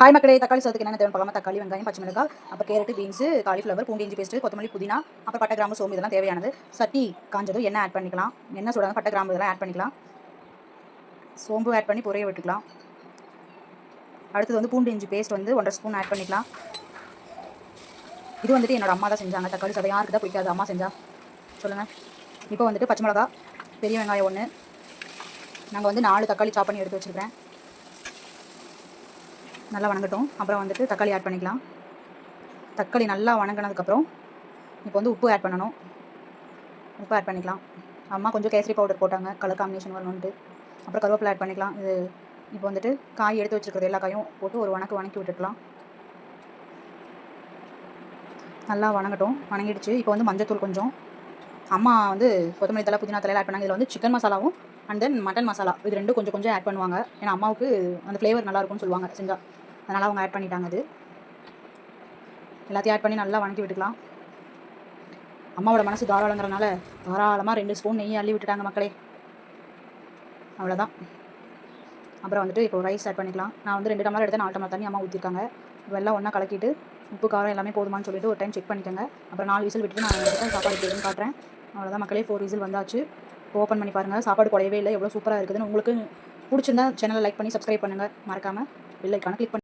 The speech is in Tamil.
ஹாய் மக்களே தக்காளி சாதத்துக்கு என்ன தேவை பார்க்காம தக்காளி வெங்காயம் பச்சை மிளகாய் அப்புறம் கேரட்டு பீன்ஸு காலிஃப்ளவர் பூண்டு இஞ்சி பேஸ்ட் கொத்தமல்லி புதினா அப்புறம் பட்டை கிராம்பு சோம்பு இதெல்லாம் தேவையானது. சட்டி காஞ்சதும் எண்ணெய் ஆட் பண்ணிக்கலாம்? என்ன சொல்கிறாங்க பட்டை கிராம்பு இதெல்லாம் ஆட் பண்ணிக்கலாம். சோம்பு ஆட் பண்ணி பொரிய விட்டுக்கலாம். அடுத்தது வந்து பூண்டு இஞ்சி பேஸ்ட் வந்து ஒன்றரை ஸ்பூன் ஆட் பண்ணிக்கலாம். இது வந்துட்டு என்னோட அம்மா தான் செஞ்சாங்க. தக்காளி சதை யாருக்கு தான் பிடிக்காது? அம்மா செஞ்சா. சொல்லுங்கள் இப்போ வந்துட்டு பச்சை மிளகா பெரிய வெங்காயம் ஒன்று நாங்கள் வந்து நாலு தக்காளி சாப் பண்ணி எடுத்து வச்சுருக்கிறேன். நல்லா வணங்கட்டும். அப்புறம் வந்துட்டு தக்காளி ஆட் பண்ணிக்கலாம். தக்காளி நல்லா வணங்கினதுக்கப்புறம் இப்போ வந்து உப்பு ஆட் பண்ணணும். உப்பு ஆட் பண்ணிக்கலாம். அம்மா கொஞ்சம் கேசரி பவுடர் போட்டாங்க. கலர் காம்பினேஷன் வரணுன்ட்டு அப்புறம் கருவேப்பிலை ஆட் பண்ணிக்கலாம். இது இப்போ வந்துட்டு காய் எடுத்து வச்சுருக்கிறது எல்லா காயும் போட்டு ஒரு வணக்கு வணக்கி விட்டுக்கலாம் நல்லா வணங்கட்டும். வணங்கிடுச்சு. இப்போ வந்து மஞ்சத்தூள் கொஞ்சம். அம்மா வந்து கொத்தமல்லி தலை புதினா தலையில் ஆட் பண்ணாங்க. இதில் வந்து சிக்கன் மசாலாவும் அண்ட் தென் மட்டன் மசாலா இது ரெண்டும் கொஞ்சம் கொஞ்சம் ஆட் பண்ணுவாங்க. ஏன்னா அம்மாவுக்கு அந்த ஃப்ளேவர் நல்லாயிருக்கும்னு சொல்லுவாங்க செஞ்சால் அதனால் அவங்க ஆட் பண்ணிட்டாங்க அது. எல்லாத்தையும் ஆட் பண்ணி நல்லா வணக்கி விட்டுக்கலாம். அம்மாவோட மனசு தாராளங்கிறனால தாராளமாக ரெண்டு ஸ்பூன் நெய் அள்ளி விட்டுட்டாங்க மக்களே. அவ்வளோதான் அப்புறம் வந்துட்டு இப்போ ரைஸ் ஆட் பண்ணிக்கலாம். நான் வந்து ரெண்டு டம்ளர் எடுத்து நாலு டம்ளர் தண்ணி அம்மா ஊற்றிருக்காங்க இப்போ எல்லாம் ஒன்றா கலக்கிட்டு உப்பு காரம் எல்லாமே போதுமான்னு சொல்லிட்டு ஒரு டைம் செக் பண்ணிக்கோங்க. அப்புறம் நாலு விசில் விட்டுட்டு நான் எடுத்து சாப்பாடு எப்படின்னு காட்டுறேன். அவ்வளோதான் மக்களே. ஃபோர் விசில் வந்தாச்சு. ஓப்பன் பண்ணி பாருங்கள் சாப்பாடு குறையவே இல்லை. எவ்வளோ சூப்பராக இருக்குதுன்னு. உங்களுக்கு பிடிச்சிருந்தா சேனலை லைக் பண்ணி சப்ஸ்கிரைப் பண்ணுங்கள் மறக்காமல் பெல் ஐக்கானை கிளிக் பண்ணி